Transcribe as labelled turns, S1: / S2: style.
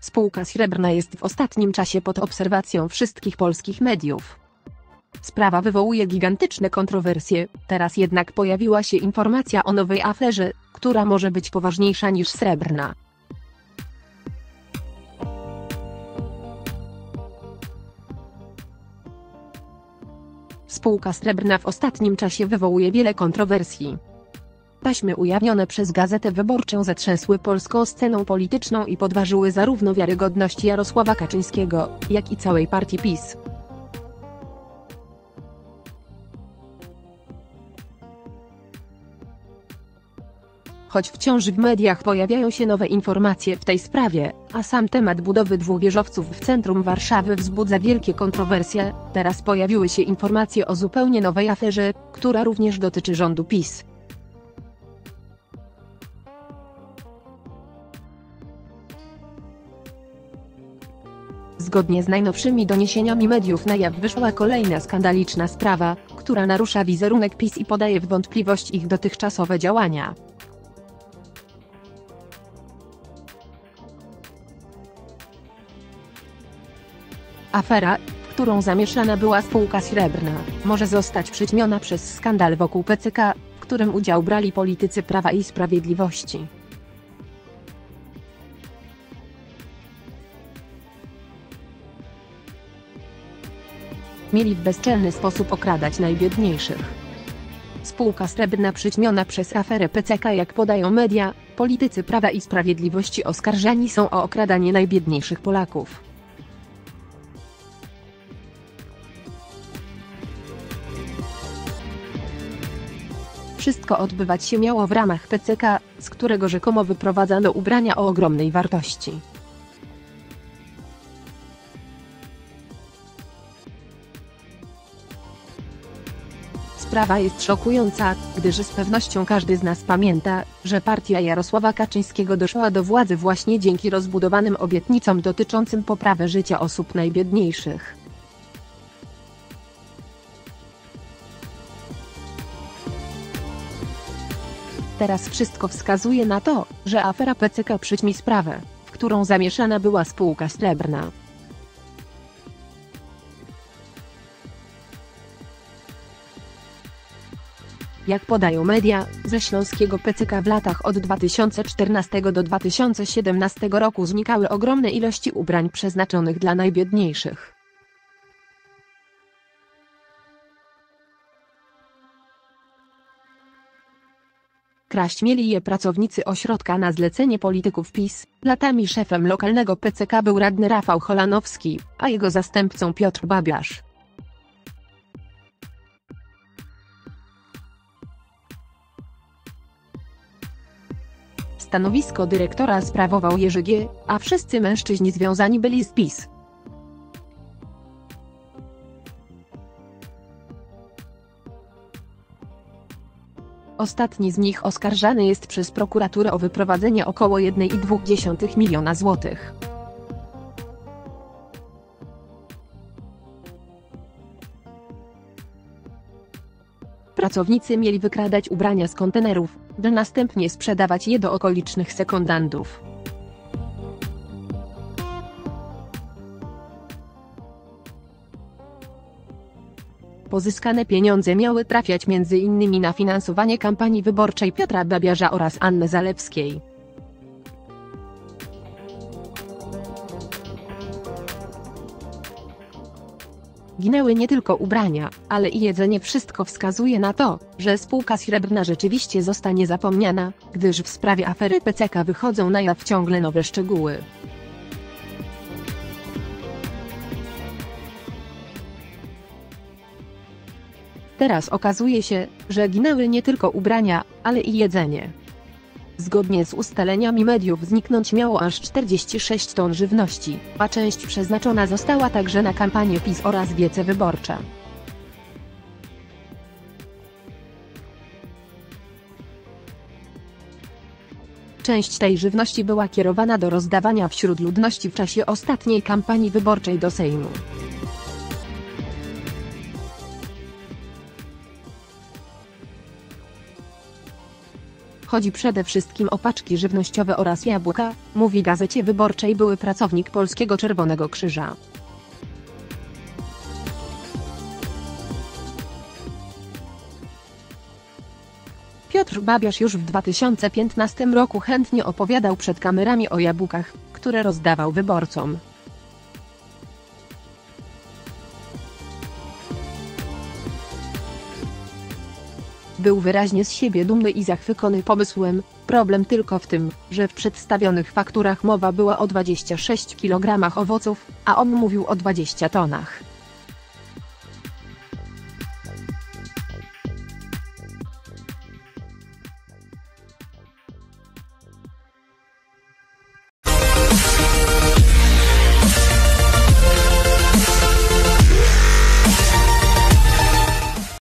S1: Spółka Srebrna jest w ostatnim czasie pod obserwacją wszystkich polskich mediów. Sprawa wywołuje gigantyczne kontrowersje, teraz jednak pojawiła się informacja o nowej aferze, która może być poważniejsza niż Srebrna. Spółka Srebrna w ostatnim czasie wywołuje wiele kontrowersji. Taśmy ujawnione przez Gazetę Wyborczą zatrzęsły polską sceną polityczną i podważyły zarówno wiarygodność Jarosława Kaczyńskiego, jak i całej partii PiS. Choć wciąż w mediach pojawiają się nowe informacje w tej sprawie, a sam temat budowy dwóch wieżowców w centrum Warszawy wzbudza wielkie kontrowersje, teraz pojawiły się informacje o zupełnie nowej aferze, która również dotyczy rządu PiS. Zgodnie z najnowszymi doniesieniami mediów na jaw wyszła kolejna skandaliczna sprawa, która narusza wizerunek PiS i podaje w wątpliwość ich dotychczasowe działania. Afera, w którą zamieszana była spółka Srebrna, może zostać przyćmiona przez skandal wokół PCK, w którym udział brali politycy Prawa i Sprawiedliwości. Mieli w bezczelny sposób okradać najbiedniejszych. Spółka Srebrna przyćmiona przez aferę PCK jak podają media, politycy Prawa i Sprawiedliwości oskarżani są o okradanie najbiedniejszych Polaków. Wszystko odbywać się miało w ramach PCK, z którego rzekomo wyprowadzano ubrania o ogromnej wartości. Sprawa jest szokująca, gdyż z pewnością każdy z nas pamięta, że partia Jarosława Kaczyńskiego doszła do władzy właśnie dzięki rozbudowanym obietnicom dotyczącym poprawy życia osób najbiedniejszych. Teraz wszystko wskazuje na to, że afera PCK przyćmi sprawę, w którą zamieszana była spółka Srebrna. Jak podają media, ze śląskiego PCK w latach od 2014 do 2017 roku znikały ogromne ilości ubrań przeznaczonych dla najbiedniejszych. Kraść mieli je pracownicy ośrodka na zlecenie polityków PiS. Latami szefem lokalnego PCK był radny Rafał Cholanowski, a jego zastępcą Piotr Babiarz. Stanowisko dyrektora sprawował Jerzy G., a wszyscy mężczyźni związani byli z PiS. Ostatni z nich oskarżany jest przez prokuraturę o wyprowadzenie około 1,2 miliona złotych. Pracownicy mieli wykradać ubrania z kontenerów, by następnie sprzedawać je do okolicznych sekundantów. Pozyskane pieniądze miały trafiać m.in. na finansowanie kampanii wyborczej Piotra Babiarza oraz Anny Zalewskiej. Ginęły nie tylko ubrania, ale i jedzenie wszystko wskazuje na to, że spółka srebrna rzeczywiście zostanie zapomniana, gdyż w sprawie afery PCK wychodzą na jaw ciągle nowe szczegóły. Teraz okazuje się, że ginęły nie tylko ubrania, ale i jedzenie. Zgodnie z ustaleniami mediów zniknąć miało aż 46 ton żywności, a część przeznaczona została także na kampanię PiS oraz wiece wyborcze. Część tej żywności była kierowana do rozdawania wśród ludności w czasie ostatniej kampanii wyborczej do Sejmu. Chodzi przede wszystkim o paczki żywnościowe oraz jabłka, mówi Gazecie Wyborczej były pracownik Polskiego Czerwonego Krzyża. Piotr Babiarz już w 2015 roku chętnie opowiadał przed kamerami o jabłkach, które rozdawał wyborcom. Był wyraźnie z siebie dumny i zachwycony pomysłem, problem tylko w tym, że w przedstawionych fakturach mowa była o 26 kg owoców, a on mówił o 20 tonach.